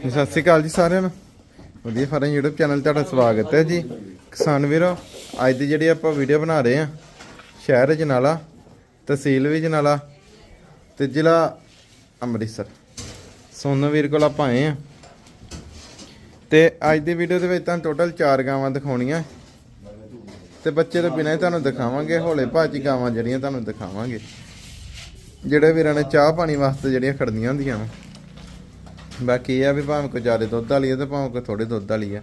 ਸਤਿ ਸ਼੍ਰੀ ਅਕਾਲ ਜੀ ਸਾਰਿਆਂ ਨੂੰ। ਵਧੀਆ ਫਾਰਮ YouTube ਚੈਨਲ ਤੁਹਾਡਾ ਸਵਾਗਤ ਹੈ ਜੀ। ਕਿਸਾਨ ਵੀਰੋ, ਅੱਜ ਦੀ ਜਿਹੜੀ ਆਪਾਂ ਵੀਡੀਓ ਬਣਾ ਰਹੇ ਆ ਸ਼ਹਿਰ ਜਨਾਲਾ, ਤਹਿਸੀਲ ਵੀ ਜਨਾਲਾ ਤੇ ਜ਼ਿਲ੍ਹਾ ਅੰਮ੍ਰਿਤਸਰ। ਸੋਨੂ ਵੀਰ ਕੋਲ ਆਪਾਂ ਆਏ ਆ ਤੇ ਅੱਜ ਦੀ ਵੀਡੀਓ ਦੇ ਵਿੱਚ ਤੁਹਾਨੂੰ ਟੋਟਲ 4 ਗਾਵਾਂ ਦਿਖਾਉਣੀਆਂ। ਤੇ ਬੱਚੇ ਤੋਂ ਬਿਨਾਂ ਹੀ ਤੁਹਾਨੂੰ ਦਿਖਾਵਾਂਗੇ, ਹੌਲੇ ਭਾਜੀ ਗਾਵਾਂ ਜਿਹੜੀਆਂ ਤੁਹਾਨੂੰ ਦਿਖਾਵਾਂਗੇ। ਜਿਹੜੇ ਵੀਰਾਂ ਨੇ ਚਾਹ ਪਾਣੀ ਵਾਸਤੇ ਜਿਹੜੀਆਂ ਖੜਨੀਆਂ ਹੁੰਦੀਆਂ ਵਾ ਬਾਕੀ ਇਹ ਆ ਵੀ ਭਾਵੇਂ ਕੋਈ ਜ਼ਿਆਦਾ ਦੁੱਧ ਵਾਲੀ ਹੈ ਤੇ ਭਾਵੇਂ ਕੋਈ ਥੋੜੇ ਦੁੱਧ ਵਾਲੀ ਆ।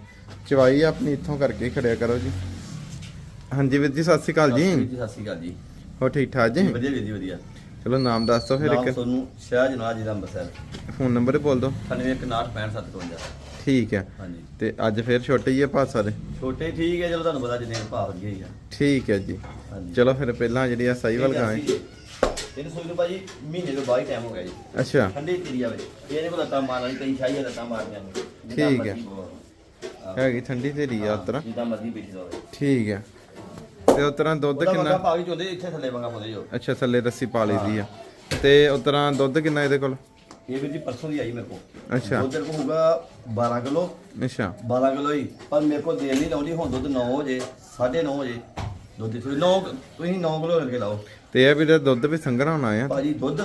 ਚਵਾਈ ਆਪਣੀ ਇੱਥੋਂ ਕਰਕੇ ਖੜਿਆ ਕਰੋ ਜੀ। ਹਾਂਜੀ ਵੀਰ ਜੀ ਸਤਿ ਸ਼੍ਰੀ ਅਕਾਲ ਜੀ। ਜੀ ਸਤਿ ਸ਼੍ਰੀ ਅਕਾਲ ਜੀ। ਹੋ ਠੀਕ ਠਾਕ ਜੀ? ਵਧੀਆ ਵੀਰ ਜੀ ਵਧੀਆ। ਚਲੋ ਨਾਮ ਦੱਸ ਦਿਓ ਫਿਰ ਇੱਕ। ਤੁਹਾਨੂੰ ਸ਼ਾਹ ਜਨਾਜ ਜੀ ਦਾ ਅੰਬਰਸਰ ਫੋਨ ਨੰਬਰ ਬੋਲ ਦਿਓ। 916557 ਠੀਕ ਹੈ। ਹਾਂਜੀ। ਤੇ ਅੱਜ ਫਿਰ ਛੋਟੇ ਹੀ ਆ ਭਾਸਾ ਦੇ ਛੋਟੇ ਠੀਕ ਹੈ ਚਲੋ ਤੁਹਾਨੂੰ ਪਤਾ ਜਿੰਨੇ ਭਾਅ ਵਧੀਆ ਹੀ ਆ। ਠੀਕ ਹੈ ਜੀ। ਚਲੋ ਫਿਰ ਪਹਿਲਾਂ ਜਿਹੜੀ ਆ ਸਾਈਵਾਲ ਗਾਂ ਹੈ। ਇਹਨੂੰ ਸੋਈ ਨੂੰ ਭਾਜੀ ਮਹੀਨੇ ਤੋਂ ਬਾਅਦ ਟਾਈਮ ਹੋ ਗਿਆ ਜੀ। ਅੱਛਾ। ਠੰਡੀ ਤੇਰੀ ਆਵੇ ਇਹਦੇ ਕੋਲ ਲੱਤਾਂ ਮਾਰ ਵਾਲੀ ਕਈ ਸ਼ਾਹੀ ਲੱਤਾਂ ਮਾਰਦੀਆਂ ਨੇ ਠੀਕ ਹੈ। ਹੈਗੀ ਠੰਡੀ ਤੇਰੀ ਆ ਉਤਰਾ ਜਿੱਦਾਂ ਮਰਜ਼ੀ ਪੀਛੀ ਦੋਵੇ ਠੀਕ ਹੈ। ਤੇ ਉਤਰਾ ਦੁੱਧ ਉਹਦਾ ਕਿੰਨਾ? ਪਾ ਕੇ ਚੋਂਦੇ ਇੱਥੇ ਥੱਲੇ ਮੰਗਾ ਪਾਉਂਦੇ ਜੋ ਅੱਛਾ ਥੱਲੇ ਰੱਸੀ ਪਾ ਲਈਦੀ ਆ। ਤੇ ਉਤਰਾ ਦੁੱਧ ਕਿੰਨਾ ਇਹਦੇ ਕੋਲ? ਇਹ ਵੀਰ ਜੀ ਪਰਸੋਂ ਦੀ ਆਈ ਮੇਰੇ ਕੋਲ। ਅੱਛਾ। ਦੁੱਧ ਕੋ ਹੋਊਗਾ 12 ਕਿਲੋ। ਅੱਛਾ। 12 ਕਿਲੋ ਹੀ। ਪਰ ਮੇਰੇ ਕੋਲ ਦੇਰ ਨਹੀਂ ਲਾਉਂਦੀ ਹੁਣ ਦੁੱਧ 9 ਵਜੇ 9:30 ਵਜੇ। ਦੁੱਧ ਦੀ 9 ਤੁਸੀਂ 9 ਕਿਲੋ ਕਰਕੇ ਲਾਓ। ਤੇ ਇਹ ਵੀ ਤਾਂ ਦੁੱਧ ਵੀ ਸੰਘਣਾ ਹੋਣਾ ਆ। ਭਾਜੀ ਦੁੱਧ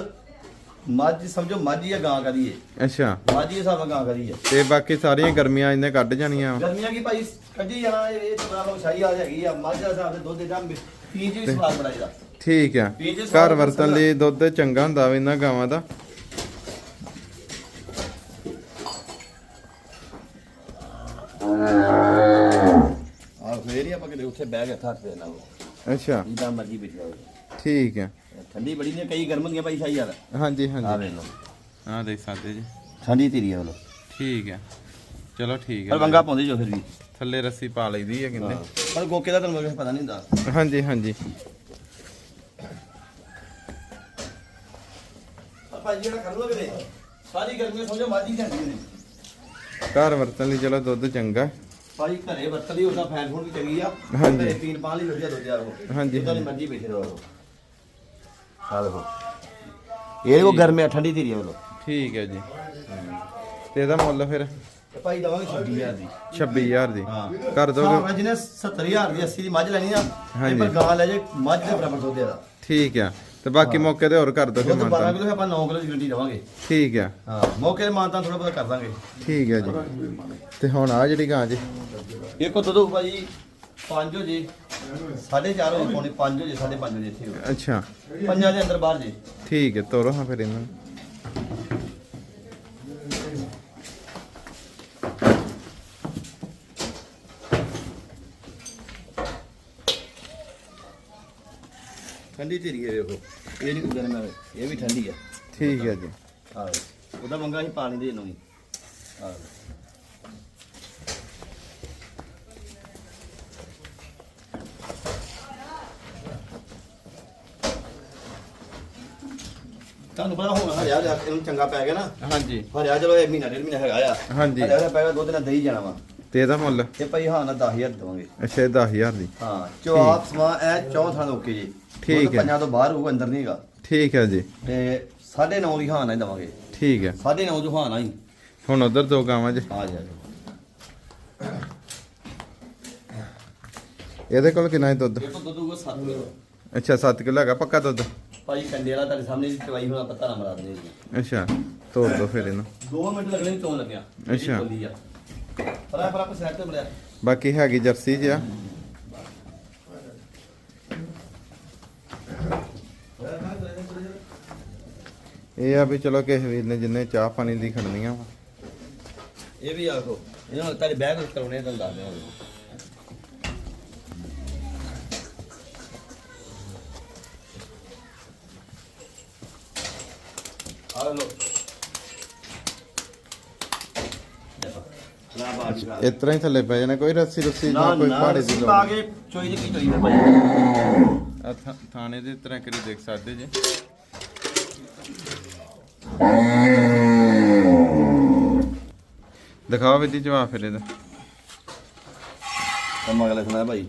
ਮੱਝ ਸਮਝੋ ਮੱਝ ਜਾਂ ਗਾਂ ਕਰੀਏ ਅੱਛਾ। ਮੱਝ ਦੇ ਹਿਸਾਬ ਨਾਲ ਗਾਂ ਕਰੀਏ ਤੇ ਬਾਕੀ ਸਾਰੀਆਂ ਗਰਮੀਆਂ ਇਹਨੇ ਕੱਢ ਜਾਣੀਆਂ। ਵਾ। ਗਰਮੀਆਂ ਕੀ ਭਾਜੀ ਕੱਢੀ ਜਾਣਾ ਇਹ ਇਹ ਤਾਂ ਲੋ ਸ਼ਾਹੀ ਆ ਹੈਗੀ ਆ। ਮੱਝ ਦੇ ਹਿਸਾਬ ਦੇ ਦੁੱਧ ਇਹਦਾ ਵੀ ਸਵਾਦ ਇਹਦਾ। ਠੀਕ ਆ। ਘਰ ਵਰਤਣ ਲਈ ਦੁੱਧ ਚੰਗਾ ਹੁੰਦਾ ਵਾ ਇਹਨਾਂ ਗਾਵਾਂ ਦਾ। ਉੱਥੇ ਬਹਿ ਕੇ ਥੱਕ ਦੇ ਨਾਲ ਅੱਛਾ। ਜਿੱਦਾਂ ਮਰਜ਼ੀ ਵਿੱਚ ਜਾਓ। ਠੀਕ ਆ ਠੰਡੀ ਬੜੀ ਨੇ ਕਈ ਗਰਮ ਹੁੰਦੀਆਂ ਭਾਈ ਸ਼ਾਹੀ ਆ ਹਾਂਜੀ ਆ ਹਾਂਜੀ ਵੇਖ ਲਓ। ਹਾਂ ਦੇਖ ਸਕਦੇ ਜੀ। ਠੰਡੀ ਤੇਰੀ ਆ ਲੋ ਠੀਕ ਆ ਚਲੋ ਠੀਕ ਪਰ ਆ ਵੰਗਾ ਪਾਉਂਦੇ ਜੋ ਫਿਰ ਵੀ। ਥੱਲੇ ਰੱਸੀ ਪਾ ਲਈਦੀ ਆ ਕਹਿੰਦੇ। ਪਰ ਗੋਕੇ ਦਾ ਤੁਹਾਨੂੰ ਪਤਾ ਨਹੀਂ ਹੁੰਦਾ। ਹਾਂਜੀ ਹਾਂਜੀ। ਪਰ ਭਾਜੀ ਜਿਹੜਾ ਕਰ ਲੋਗੇ ਸਾਰੀ ਗਰਮੀ ਸਮਝੋ ਮਾਜੀ ਜਾਂਦੀ ਨੇ ਘਰ ਵਰਤਣ ਲਈ ਚਲੋ ਦੁੱਧ ਚੰਗਾ। ਭਾਜੀ ਘਰੇ ਵਰਤਲੀ ਉਹਦਾ ਫੈਨ ਫੂਡ ਵੀ ਚੰਗੀ ਆ। ਹਾਂਜੀ। ਘਰੇ ਪੀਣ ਪਾਣ ਲਈ ਵਧੀਆ ਦੁੱਧ ਆ ਉਹ। ਹਾਂਜੀ, ਜਿੱਦਾਂ ਦੀ ਮਰਜ਼ੀ ਬੈਠੇ ਰਹੋ। ਆ ਦੇਖੋ ਇਹ ਕੋ ਗਰਮੀ ਆ ਠੰਡੀ ਤੇਰੀ ਆ ਬੋਲੋ ਠੀਕ ਹੈ ਜੀ। ਤੇ ਇਹਦਾ ਮੁੱਲ ਫਿਰ? ਤੇ ਭਾਈ ਦਵਾਂਗੇ 26000 ਦੀ। 26000 ਦੀ। ਹਾਂ। ਕਰ ਦੋਗੇ ਹਾਂ ਜਿਹਨੇ 70000 ਦੀ 80 ਦੀ ਮੱਝ ਲੈਣੀ ਆ ਹਾਂਜੀ। ਤੇ ਪਰ ਗਾਂ ਲੈ ਜੇ ਮੱਝ ਦੇ ਬਰਾਬਰ ਦੁੱਧ ਦਾ ਠੀਕ ਆ। ਤੇ ਬਾਕੀ ਮੌਕੇ ਤੇ ਹੋਰ ਕਰ ਦੋਗੇ ਦੁੱਧ 12 ਮਾਨਤਾ ਕਿਲੋ ਆਪਾਂ 9 ਕਿਲੋ ਦੀ ਗਰੰਟੀ ਦਵਾਂਗੇ। ਠੀਕ ਆ। ਹਾਂ ਮੌਕੇ ਤੇ ਮਾਨਤਾ ਥੋੜਾ ਬਹੁਤਾ ਕਰ ਦਾਂਗੇ। ਠੀਕ ਹੈ ਜੀ। ਤੇ ਹੁਣ ਆ ਜਿਹੜੀ ਗਾਂ ਜੀ। ਇੱਕ ਦੁੱਧ ਭਾਜੀ 5 ਹੋ ਜੇ 4.5 ਹੋ ਜੇ ਪੌਣੇ 5 ਹੋ ਜੇ 5.5 ਹੋ ਜੇ ਇੱਥੇ ਹੋ। ਅੱਛਾ। ਪੰਜਾਂ ਦੇ ਅੰਦਰ ਬਾਹਰ ਜੇ। ਠੀਕ ਹੈ ਤੋਰੋ ਹਾਂ ਫਿਰ ਇਹਨਾਂ ਨੂੰ। ਠੰਡੀ ਧੀਰੀ ਹੈ ਵੇਖੋ। ਇਹ ਨਹੀਂ ਗਰਮ ਹੈ ਇਹ ਵੀ ਠੰਡੀ ਹੈ। ਠੀਕ ਹੈ ਜੀ। ਆਹ ਉਹਦਾ ਮੰਗਾ ਹੀ ਪਾਣੀ ਦੇ ਨੂੰ ਹੀ। ਆਹ ਤੁਹਾਨੂੰ ਪਤਾ ਹੁਣ ਹਰਿਆ ਜਾ ਇਹਨੂੰ ਚੰਗਾ ਪੈ ਗਿਆ ਨਾ? ਹਾਂਜੀ। ਹਰਿਆ ਚਲੋ ਇਹ ਮਹੀਨਾ ਡੇਢ ਮਹੀਨਾ ਹੈਗਾ ਆ। ਹਾਂਜੀ। ਹਰਿਆ ਦਾ ਪੈ ਗਿਆ ਦੁੱਧ ਨਾਲ ਦਹੀਂ ਜਾਣਾ ਵਾ। ਤੇ ਇਹਦਾ ਮੁੱਲ? ਇਹ ਭਾਈ ਹਾਂ ਨਾ 10000 ਦਵਾਂਗੇ। ਅੱਛਾ ਇਹ 10000 ਦੀ। ਹਾਂ ਚੌਥ ਸਵਾ ਇਹ ਚੌਥਾ ਓਕੇ ਜੀ। ਠੀਕ ਹੈ। ਪੰਜਾਂ ਤੋਂ ਬਾਹਰ ਹੋਊਗਾ ਅੰਦਰ ਨਹੀਂਗਾ। ਠੀਕ ਹੈ ਜੀ। ਤੇ 9.5 ਦੀ ਹਾਂ ਨਾ ਦਵਾਂਗੇ। ਠੀਕ ਹੈ। 9.5 ਜੋ ਹਾਂ ਨਾ ਹੀ ਹੁਣ ਉਧਰ ਦੋ ਗਾਵਾਂ ਜੀ। ਆ ਜਾ ਇਹਦੇ ਕੋਲ ਕਿੰਨਾ ਹੈ ਦੁੱਧ? ਇਹ ਤੋਂ ਦੁੱਧ ਹੋਊਗਾ 7 ਕਿਲੋ। ਅੱਛਾ 7 ਕਿਲੋ ਹੈਗਾ ਪੱਕਾ ਦੁੱਧ? ਭਾਈ ਕੰਡੇ ਵਾਲਾ ਤੁਹਾਡੇ ਸਾਹਮਣੇ ਦੀ ਚਵਾਈ ਹੋਣਾ ਪਤਾ ਨਾ ਮਰਾ ਜੀ। ਅੱਛਾ ਤੋੜ ਦੋ ਫਿਰ ਇਹਨੂੰ। 2 ਮਿੰਟ ਲੱਗਣੇ ਚੋਣ ਲੱਗਿਆ। ਅੱਛਾ। ਪਾ ਤੇ ਬਾਕੀ ਹੈਗੀ ਜਰਸੀ ਜੀ ਆ ਇਹ ਆ ਵੀ ਚਲੋ ਕਿਸੇ ਵੀਰ ਨੇ ਜਿੰਨੇ ਚਾਹ ਪਾਣੀ ਦੀ ਖੜਨੀਆਂ ਵਾ। ਇਹ ਵੀ ਆਖੋ ਇਹਨਾਂ ਨੂੰ ਤੁਹਾਡੇ ਬੈਗ ਕਰਾਉਣੇ ਤੁਹਾਨੂੰ ਦੱਸ ਦਿਆਂ ਆ ਲੋ ਇਸ ਤਰ੍ਹਾਂ ਹੀ ਥੱਲੇ ਪੈ ਜਾਣਾ ਕੋਈ ਰੱਸੀ ਰੁੱਸੀ ਨਾ ਜਾਂ ਕੋਈ ਪਹਾੜੇ ਦੀ ਰੱਸੀ ਲੋੜ ਕੇ ਚੋਈ ਦੀ ਕੀ ਚੋਈ ਭਾਈ? ਆ ਥਾ- ਥਾਣੇ ਦੇ ਤਰ੍ਹਾਂ ਕਰੀ ਦੇਖ ਸਕਦੇ ਜੀ। ਦਿਖਾਓ ਵੀ ਦੀ ਜਵਾਬ ਫਿਰ ਇਹਦਾ। ਕੰਮ ਅਗਲਾ ਸੁਣਾ ਭਾਈ।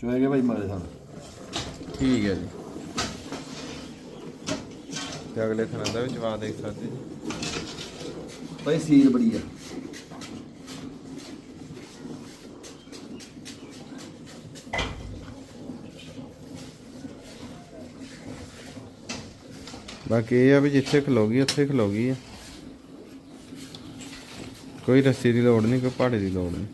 ਚੋਏ ਗਏ ਭਾਈ ਮਗਲੇ ਸਾਨੂੰ। ਠੀਕ ਹੈ ਜੀ। ਤੇ ਅਗਲੇ ਥਣਾ ਦਾ ਵੀ ਜਵਾਬ ਦੇਖ ਸਕਦੇ ਜੀ। ਭਾਈ ਸੀਲ ਬੜੀ ਆ। ਬਾਕੀ ਇਹ ਆ ਵੀ ਜਿੱਥੇ ਖਲੋਗੀ, ਉੱਥੇ ਖਲੋਗੀ ਆ। ਕੋਈ ਰੱਸੀ ਦੀ ਲੋੜ ਨਹੀਂ, ਕੋਈ ਪਹਾੜੇ ਦੀ ਲੋੜ ਨਹੀਂ।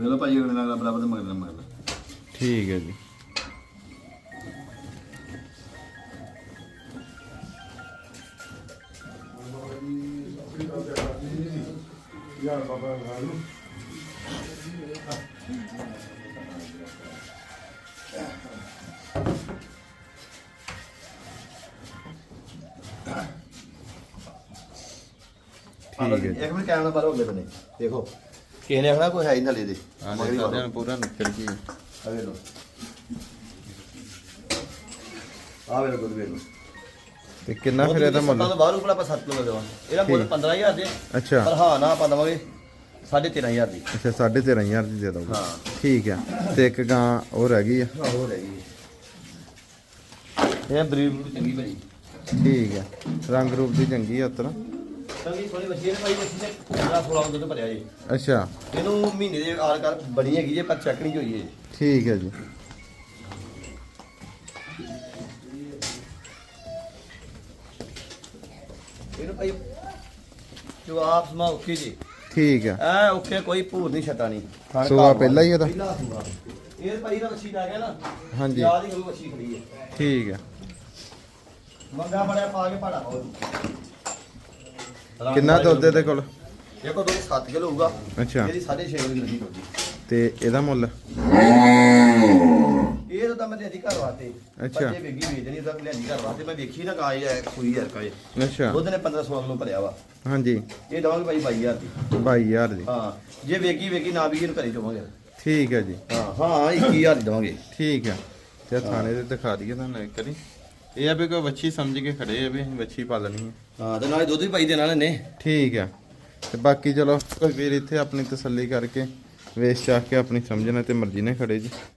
ਵੇਖ ਲਓ ਭਾਈ ਅਗਲੇ ਨਾਲ ਬਰਾਬਰ ਦੇ ਠੀਕ ਹੈ ਜੀ। ਠੀਕ ਹੈ ਜੀ। ਇੱਕ ਮਿੰਟ ਕੈਮਰਾ ਬਾਹਰ ਹੋ ਗਏ ਬਨੇ ਦੇਖੋ। ਕਿਸੇ ਨੇ ਆਖਣਾ ਕੋਈ ਹੈ ਹੀ ਥੱਲੇ ਦੇ? ਮਗਰੀ। ਹਾਂ ਪੂਰਾ ਨਿਕਲ ਗਈ ਆ। ਵੇਖ ਲਓ। ਆ ਵੇਖ ਲਓ ਗੁਰੂ ਲਓ। ਤੇ ਕਿੰਨਾ ਫਿਰ ਇਹਦਾ ਮੁੱਲ? ਤੋਂ ਬਾਹਰ ਉੱਪਰ ਆਪਾਂ 7 ਕਿਲੋ ਦੇਵਾਂ ਇਹਦਾ ਮੁੱਲ ਠੀਕ। 15000 ਦੇ। ਅੱਛਾ। ਪਰ ਹਾਂ ਨਾ ਆਪਾਂ ਦਵਾਂਗੇ 13500 ਦੀ। ਅੱਛਾ 13500 ਦੀ ਦੇ ਦੋਗੇ ਹਾਂ। ਠੀਕ ਆ। ਤੇ ਇੱਕ ਗਾਂ ਉਹ ਰਹਿ ਗਈ ਆ। ਹੋ ਰਹੀ ਇਹ ਬਰੀਡ ਚੰਗੀ ਭਾਈ ਠੀਕ ਆ। ਰੰਗ ਰੂਪ ਦੀ ਚੰਗੀ ਆ ਉਤਰ। ਚੰਗੀ ਸੋਹਣੀ ਬੱਚੀ ਨੇ ਭਾਈ ਬੱਚੀ ਨੇ 15 16 ਦੁੱਧ ਭਰਿਆ ਜੀ। ਅੱਛਾ। ਇਹਨੂੰ ਮਹੀਨੇ ਦੇ ਆਲ ਕਰ ਬਣੀ ਹੈਗੀ ਜੇ ਪਰ ਚੈੱਕ ਨਹੀਂ ਹੋਈ ਇਹ। ਠੀਕ ਹੈ ਜੀ। ਇਹਨੂੰ ਭਾਈ ਜੋ ਆਪ ਸਮਾ ਓਕੇ ਜੀ। ਠੀਕ ਆ ਐ ਓਕੇ ਕੋਈ ਭੂਰ ਨਹੀਂ ਛਟਾ ਨਹੀਂ ਖਾਣ ਸੂਆ ਪਹਿਲਾਂ ਹੀ ਇਹਦਾ? ਪਹਿਲਾ ਸੂਆ ਇਹ ਭਾਈ ਦਾ ਮੱਛੀ ਲੈ ਗਿਆ ਨਾ ਹਾਂਜੀ। ਯਾਦ ਹੀ ਕੋਈ ਮੱਛੀ ਖੜੀ ਹੈ। ਠੀਕ ਆ ਮੰਗਾ ਬੜਿਆ ਪਾ ਕੇ ਪਾੜਾ ਪਾਓ ਕਿੰਨਾ ਦੁੱਧ ਇਹਦੇ ਕੋਲ? ਦੇਖੋ ਦੁੱਧ 7 ਕਿਲੋ ਹੋਊਗਾ। ਅੱਛਾ। ਇਹਦੀ 6.5 ਕਿਲੋ ਦੀ ਹੋਊਗੀ ਤੇ ਇਹਦਾ ਮੁੱਲ? ਇਹ ਤਾਂ ਮੈਂ ਲਿਆਂਦੀ ਘਰ ਵਾਸਤੇ। ਅੱਛਾ। ਬੱਚੇ ਵੇਗੀ ਵੇਚਣੀ ਤਾਂ ਲਿਆਂਦੀ ਘਰ ਵਾਸਤੇ। ਮੈਂ ਵੇਖੀ ਨਾ ਕਾਜ ਹੈ ਸੂਈ ਯਾਰ ਕਾਜ ਅੱਛਾ। ਦੁੱਧ ਨੇ 15 16 ਕਿਲੋ ਭਰਿਆ ਵਾ। ਹਾਂਜੀ। ਇਹ ਦਵਾਂਗੇ ਭਾਈ 22000 ਦੀ। 22000 ਦੀ। ਹਾਂ। ਜੇ ਵੇਗੀ ਵੇਗੀ ਨਾ ਵੀ ਇਹਨੂੰ ਘਰੇ ਚੋਵਾਂਗੇ ਠੀਕ ਹੈ ਜੀ। ਹਾਂ ਹਾਂ 21000 ਦੀ ਦਵਾਂਗੇ। ਠੀਕ ਆ ਤੇ ਥਾਣੇ ਦੇ ਦਿਖਾ ਦਈਏ ਤੁਹਾਨੂੰ ਇੱਕ ਵਾਰੀ। ਇਹ ਆ ਵੀ ਕੋਈ ਵੱਛੀ ਸਮਝ ਕੇ ਖੜੇ ਆ ਵੀ ਅਸੀਂ ਵੱਛੀ ਪਾਲਣੀ ਹੈ ਹਾਂ ਤੇ ਨਾਲੇ ਦੁੱਧ ਵੀ ਪਾਈ ਦੇਣਾ ਨੇ ਠੀਕ ਆ। ਤੇ ਬਾਕੀ ਚਲੋ ਕੋਈ ਵੀਰ ਇੱਥੇ ਆਪਣੀ ਤਸੱਲੀ ਕਰਕੇ ਵੇਚ ਚਾਹ ਕੇ ਆਪਣੀ ਸਮਝਣਾ ਤੇ ਮਰਜ਼ੀ ਨਾਲ ਖੜੇ ਜੀ।